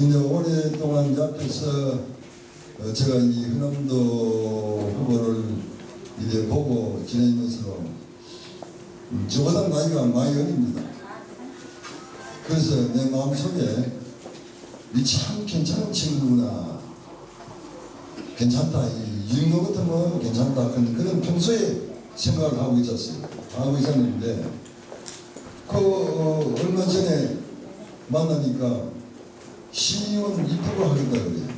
이제 오랫동안 앞에서 어, 제가 이 흔남도 후보를 이제 보고 지내면서 음, 저보다 나이가 많이 어립니다. 그래서 내 마음속에 이 참 괜찮은 친구구나. 괜찮다. 이 정도 같으면 괜찮다. 그런, 그런 평소에 생각을 하고 있었어요. 하고 있었는데, 그, 어, 얼마 전에 만나니까 시의원 2% 하겠다 그래요.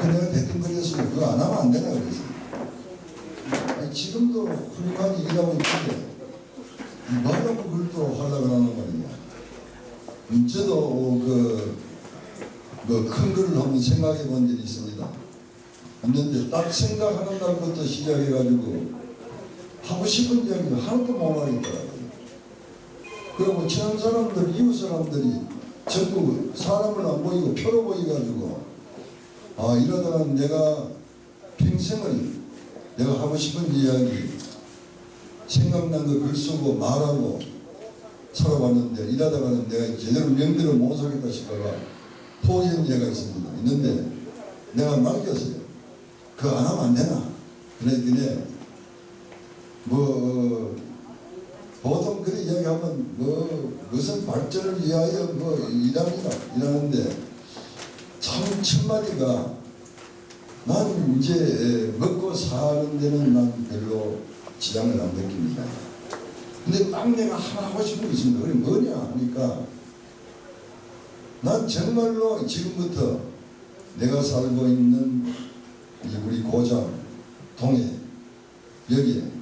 그 대뜸 그랬어요. 그거 안 하면 안 되나 그랬어요. 아니, 지금도 훌륭하게 일하고 있는데, 뭐하라고 그걸 또 하려고 하는 말이냐. 음, 저도 어, 그, 뭐큰 거를 한번 생각해 본 적이 있습니다. 있는데 딱 생각하는 날부터 시작해가지고 하고 싶은 이야기를 하나도 못 하겠더라고요. 그리고 친한 사람들, 이웃 사람들이 전부 사람을 안 보이고 표로 보이가지고 아 이러다가 내가 평생을 내가 하고 싶은 이야기 생각난 거 글 쓰고 말하고 살아봤는데 이러다가는 내가 제대로 명대로 못 살겠다 싶어가 포기한 예가 있습니다. 있는데 내가 맡겼어요. 그거 안 하면 안 되나? 그랬더니 뭐 어, 그런 이야기하면 뭐 무슨 발전을 위하여 뭐 일합니다. 일하는데 참 첫마디가 난 이제 먹고 사는 데는 난 별로 지장을 안 느낍니다. 근데 딱 내가 하나 하고 싶은 게 있습니다. 그게 뭐냐 하니까 난 정말로 지금부터 내가 살고 있는 이 우리 고장, 동해, 여기에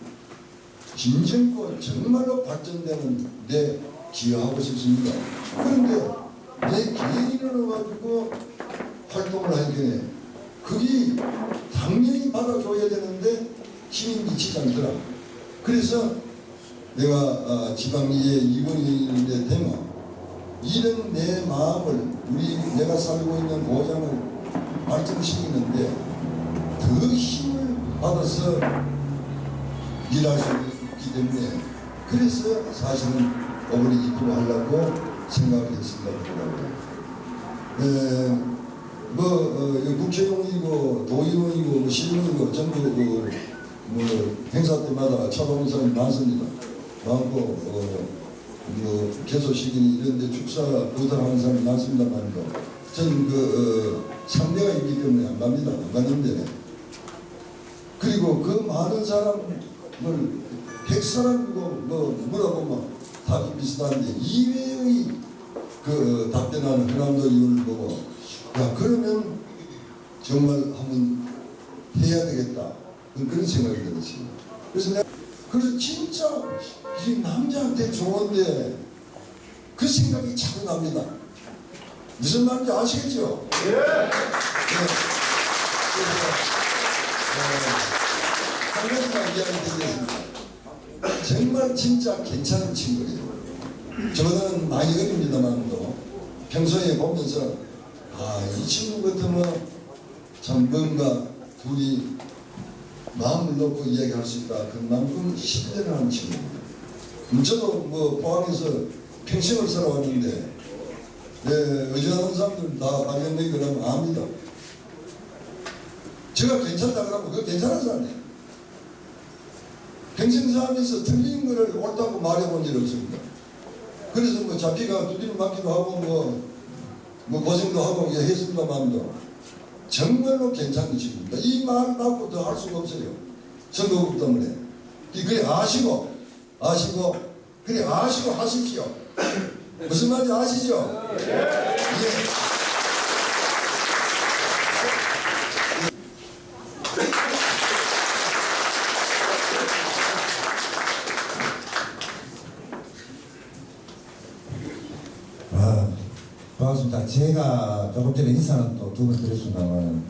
진정껏 정말로 발전되는 데 기여하고 싶습니다. 그런데 내 개인으로 가지고 활동을 하니까 그게 당연히 받아줘야 되는데 힘이 미치지 않더라. 그래서 내가 아, 지방의회 이번에 되면 이런 내 마음을 우리 내가 살고 있는 고장을 발전시키는데 더 힘을 받아서 일할 수 있 기 때문에 그래서 사실은 어머니 입으로 하려고 생각을 했습니다. 에, 뭐 어, 국회의원이고 도의원이고 뭐 시의원이고 전부 그, 뭐 행사 때마다 찾아오는 사람이 많습니다. 많고 어, 뭐 개소식이니 이런 데 축사 부탁하는 사람이 많습니다만도 저는 그 어, 상대가 있기 때문에 안 갑니다. 안 갔는데 그리고 그 많은 사람을 백 사람이고 뭐 물어보면 다 비슷한데 이외의 그 답변하는 그람도 이유를 보고 야 그러면 정말 한번 해야 되겠다 그런 생각이 들었어요. 그래서 내가 그래서 진짜 이 남자한테 좋은데 그 생각이 자꾸 납니다. 무슨 말인지 아시겠죠? 예. 네. 그래서, 어, 한 가지만 이야기 드리겠습니다. 정말 진짜 괜찮은 친구예요. 저보다는 많이 어립니다만도 평소에 보면서 아, 이 친구 같으면 참 뭔가 둘이 마음을 놓고 이야기할 수 있다. 그만큼 신뢰를 하는 친구입니다. 음, 저도 뭐 포항에서 평생을 살아왔는데 네, 의존하는 사람들 다 발견되기 그러면 압니다. 제가 괜찮다 그러면 그거 괜찮은 사람이에요. 살면서 틀린 거를 옳다고 말해본 적이 없습니다. 그래서 뭐 잡기가 두드려 맞기도 하고 뭐, 뭐 고생도 하고 예, 했습니다만도 정말로 괜찮은 친구입니다. 이말 갖고 더 할 수가 없어요. 선거국 때문에. 이 그래 아시고 아시고 그래 아시고 하십시오. 무슨 말인지 아시죠? 예. 아, 반갑습니다. 제가 조금 전에 인사는 또두번 드렸습니다만,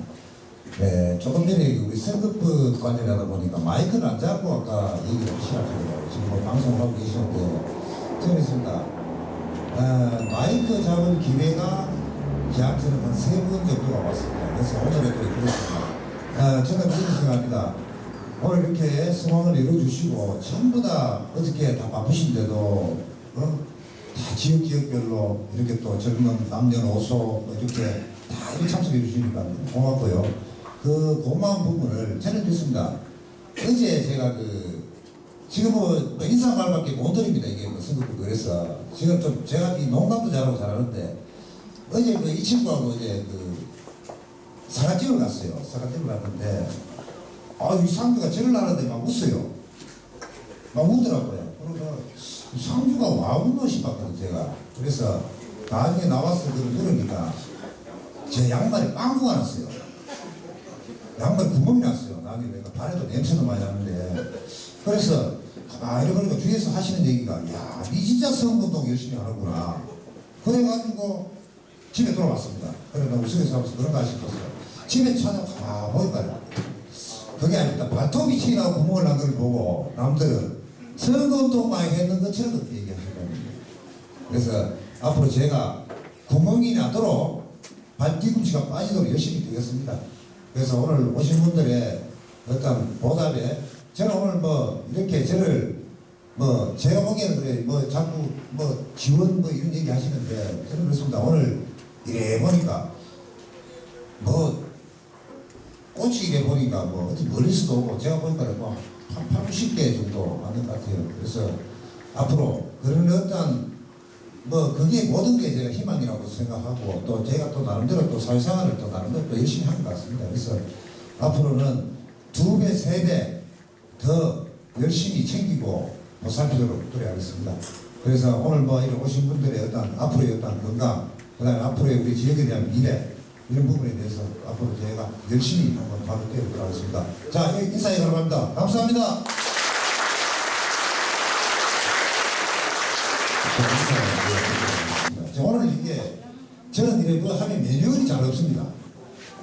네, 조금 전에 우리 선거법 관련하다 보니까 마이크를 안 잡고 아까 얘기를 시작하더라고요. 지금 뭐 방송하고 계시는데, 저는 있습니다. 아, 마이크 잡을 기회가 저한테는 한세번 정도가 왔습니다. 그래서 오늘에도 그렇습니다. 아, 저는 그렇게 생각합니다. 오늘 이렇게 소망을 이루어주시고 전부 다 어저께 다 바쁘신데도 어? 다 지역 지역별로 이렇게 또 젊은 남녀노소 뭐 이렇게 다 이렇게 참석해 주시니까 고맙고요. 그 고마운 부분을 듣습니다. 어제 제가 그 지금 뭐, 뭐 인사말밖에 못 드립니다 이게 뭐 선거도 그래서 지금 좀 제가 이 농담도 잘하고 잘하는데 어제 그 이 친구하고 이제 그 사과집을 갔어요. 사과집을 갔는데 아이 상주가 절을 하는데 막 웃어요. 막 우더라고요. 상주가 와 웃노 싶었거든 제가. 그래서 나중에 나와서 그걸 물으니까 제 양말에 빵꾸가 났어요. 양말 구멍이 났어요. 나중에 내가 발에도 냄새도 많이 나는데 그래서 아 이러니까 주위에서 하시는 얘기가 야 니 진짜 선거운동 열심히 하는구나. 그래가지고 집에 돌아왔습니다. 그래 나 웃으면서 하면서 그런가 싶었어요. 집에 찾아가 보니까 그게 아닙니다. 발톱이 튀어나오고 구멍을 난 걸 보고 남들은 선거운동 많이 했는 것처럼 그렇게 얘기하시는. 그래서 앞으로 제가 구멍이 나도록 발 뒤꿈치가 빠지도록 열심히 되겠습니다. 그래서 오늘 오신 분들의 어떤 보답에 저는 오늘 뭐 이렇게 저를 뭐 제가 보기에는 그래 뭐 자꾸 뭐 지원 뭐 이런 얘기 하시는데 저는 그렇습니다. 오늘 이래 보니까 뭐 꽂히게 보니까 뭐 어디 멀리서도 오고 제가 보니까 뭐 한 80개 정도 맞는 것 같아요. 그래서 앞으로 그런 어떤 뭐 그게 모든 게 제가 희망이라고 생각하고 또 제가 또 나름대로 또 사회생활을 또 나름대로 또 열심히 한 것 같습니다. 그래서 앞으로는 두 배, 세 배 더 열심히 챙기고 보살피도록 노력하겠습니다. 그래서 오늘 뭐 이런 오신 분들의 어떤 앞으로의 어떤 건강, 그 다음에 앞으로의 우리 지역에 대한 미래 이런 부분에 대해서 앞으로 저희가 열심히 한번 발을 떼보도록 하겠습니다. 자, 예, 인사해 가랍니다. 감사합니다. 자, 오늘 이게 저는 이래 뭐 하면 매뉴얼이 잘 없습니다.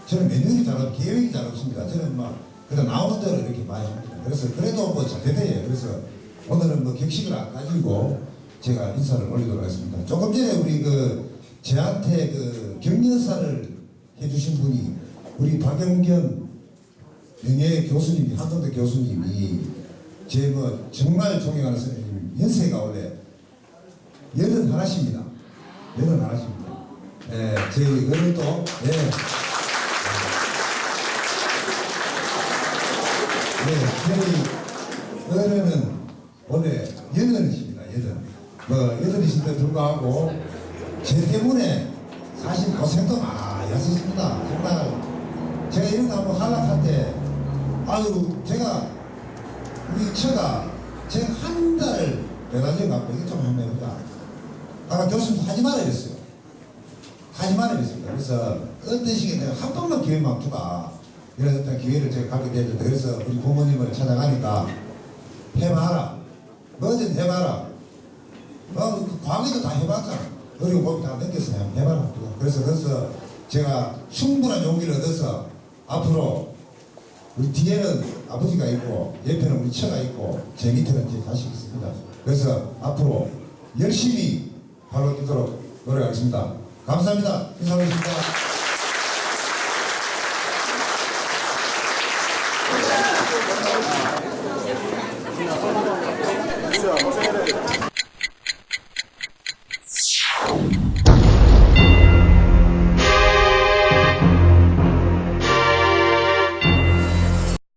저는 매뉴얼이 잘 없, 계획이 잘 없습니다. 저는 막 그냥 나오는 대로 이렇게 많이 합니다. 그래서 그래도 뭐잘 되대요. 그래서 오늘은 뭐 격식을 안 가지고 제가 인사를 올리도록 하겠습니다. 조금 전에 우리 그 저한테 그 격려사를 해주신 분이 우리 박영견 명예 교수님이 한동대 교수님이 제 뭐 정말 존경하는 선생님 연세가 원래 여든 하나십니다. 여든 하나십니다. 예, 저희 어른도 예. 네, 저희 어른은 원래 여든이십니다. 여든. 뭐 여든이신데 불구하고 제 때문에 사실 고생도 많이 하셨습니다. 정말 제가 이런 거 한번 하락할 때 아유 제가 우리 처가 제가 한 달을 매달려 갖고 이게 좀 한번 해보자. 아까 교수님 하지 말아야 됐어요. 하지 말아야 됐습니다. 그래서 어떤 시기에 내가 한 번만 기회만 주가 이런 어떤 기회를 제가 갖게 됐는데 그래서 우리 부모님을 찾아가니까 해봐라. 뭐든 해봐라. 뭐, 그 과거에도 다 해봤잖아. 그리고 거기 다 느꼈어요. 내 말은 없고. 그래서 그래서 제가 충분한 용기를 얻어서 앞으로 우리 뒤에는 아버지가 있고 옆에는 우리 처가 있고 제 밑에는 제 자식이 있습니다. 그래서 앞으로 열심히 바로 뛰도록 노력하겠습니다. 감사합니다. 인사하겠습니다.